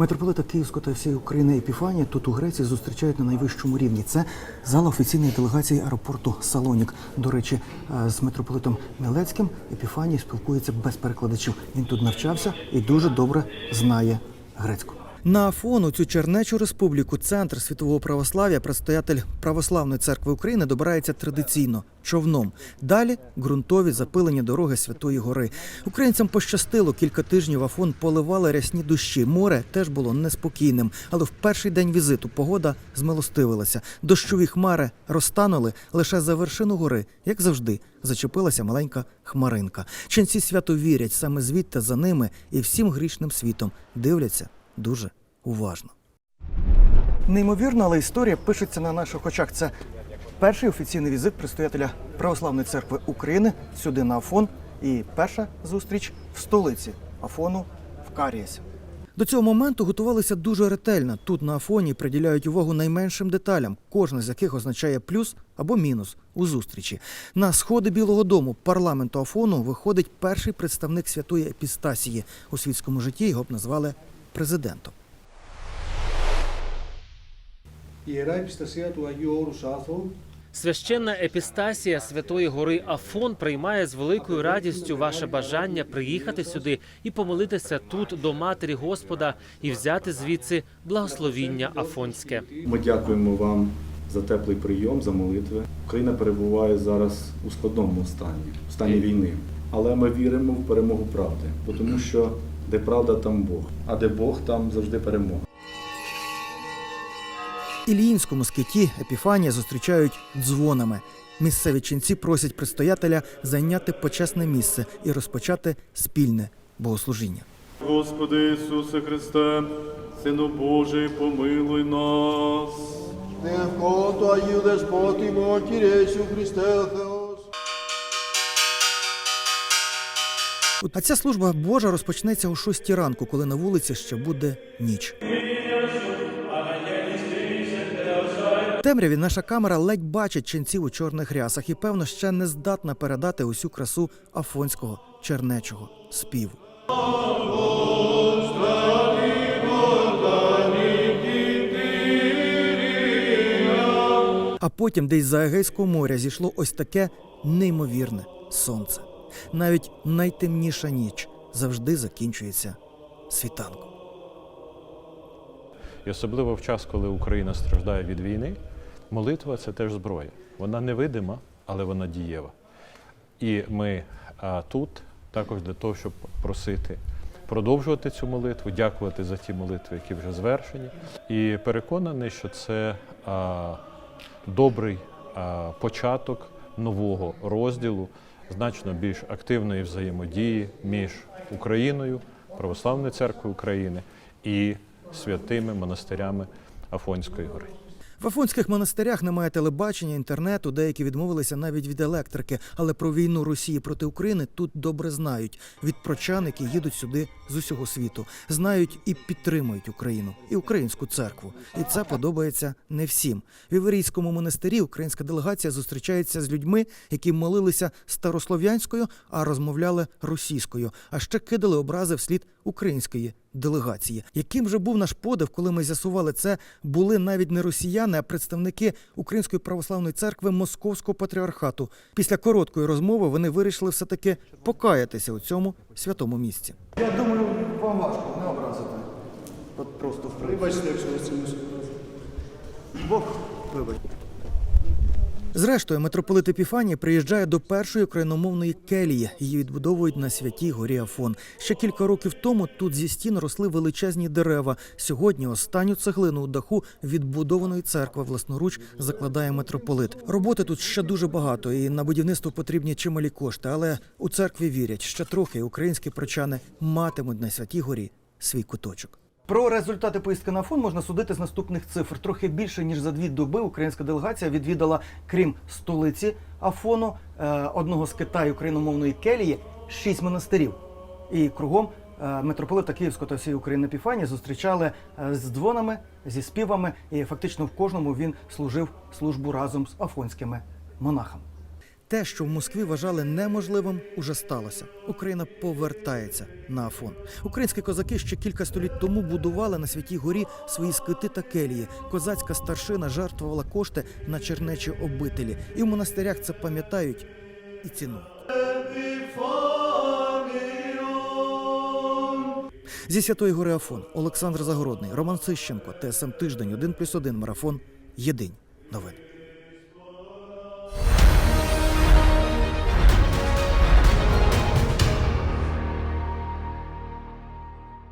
Митрополита Київського та всієї України Епіфанія тут у Греції зустрічають на найвищому рівні. Це зала офіційної делегації аеропорту Салонік. До речі, е, з митрополитом Мілецьким Епіфаній спілкується без перекладачів. Він тут навчався і дуже добре знає грецьку. На Афону, цю чернечу республіку, центр світового православ'я, предстоятель Православної церкви України добирається традиційно човном. Далі ґрунтові запилені дороги Святої Гори. Українцям пощастило кілька тижнів Афон поливали рясні дощі. Море теж було неспокійним, але в перший день візиту погода змилостивилася. Дощові хмари розтанули лише за вершину гори, як завжди. Зачепилася маленька хмаринка. Ченці свято вірять саме звідти за ними і всім грішним світом дивляться дуже уважно. Неймовірно, але історія пишеться на наших очах. Це перший офіційний візит предстоятеля Православної церкви України сюди на Афон. І перша зустріч в столиці Афону в Карієсі. До цього моменту готувалися дуже ретельно. Тут на Афоні приділяють увагу найменшим деталям, кожна з яких означає плюс або мінус у зустрічі. На сходи Білого Дому парламенту Афону виходить перший представник святої епістасії. У світському житті його б назвали президентом. Ιερά Επιστασία του Αγίου Όρους Άθου Священна епістасія Святої Гори Афон приймає з великою радістю ваше бажання приїхати сюди і помолитися тут до Матері Господа і взяти звідси благословіння Афонське. Ми дякуємо вам за теплий прийом, за молитви. Україна перебуває зараз у складному стані, в стані війни. Але ми віримо в перемогу правди, бо тому що де правда, там Бог, а де Бог, там завжди перемога. Іліїнському скиті Епіфанія зустрічають дзвонами. Місцеві ченці просять предстоятеля зайняти почесне місце і розпочати спільне богослужіння. Господи Ісусе Христе, Сину Божий, помилуй нас. А ця служба Божа розпочнеться о 6 ранку, коли на вулиці ще буде ніч. Темряві наша камера ледь бачить ченців у чорних рясах і, певно, ще не здатна передати усю красу афонського чернечого співу. А потім десь за Егейського моря зійшло ось таке неймовірне сонце. Навіть найтемніша ніч завжди закінчується світанком. Особливо в час, коли Україна страждає від війни, молитва це теж зброя. Вона невидима, але вона дієва. І ми а, тут також для того, щоб просити продовжувати цю молитву, дякувати за ті молитви, які вже звершені. І переконаний, що це а, добрий а, початок нового розділу, значно більш активної взаємодії між Україною, Православною церквою України і святими монастирями Афонської гори. В Афонських монастирях немає телебачення, інтернету, деякі відмовилися навіть від електрики. Але про війну Росії проти України тут добре знають. Від прочан, які їдуть сюди з усього світу, знають і підтримують Україну і українську церкву. І це подобається не всім. В Іверійському монастирі українська делегація зустрічається з людьми, які молилися старослов'янською, а розмовляли російською, а ще кидали образи вслід української делегації. Яким же був наш подив, коли ми з'ясували це, були навіть не росіяни, а представники Української православної церкви Московського патріархату. Після короткої розмови вони вирішили все таки покаятися у цьому святому місці. Я думаю, вам важко не образити. От просто Вибачте, якщо ви це не Бог вибач. Зрештою, митрополит Епіфаній приїжджає до першої україномовної келії. Її відбудовують на святій горі Афон. Ще кілька років тому тут зі стін росли величезні дерева. Сьогодні останню цеглину у даху відбудованої церкви власноруч закладає митрополит. Роботи тут ще дуже багато, і на будівництво потрібні чималі кошти. Але у церкві вірять, ще трохи українські прочани матимуть на святій горі свій куточок. Про результати поїздки на фон можна судити з наступних цифр. Трохи більше ніж за дві доби українська делегація відвідала, крім столиці Афону, е, одного з Китаю україномовної келії, шість монастирів. І кругом е, митрополита Київського та всієї України Епіфанії зустрічали е, з дзвонами, зі співами, і фактично в кожному він служив службу разом з афонськими монахами. Те, що в Москві вважали неможливим, уже сталося. Україна повертається на Афон. Українські козаки ще кілька століть тому будували на святій горі свої скити та келії. Козацька старшина жертвувала кошти на чернечі обителі, і в монастирях це пам'ятають і цінують. Зі Святої Гори Афон Олександр Загородний, Роман Сищенко, ТСМ Тиждень, 1+,1 марафон. Єдині новини.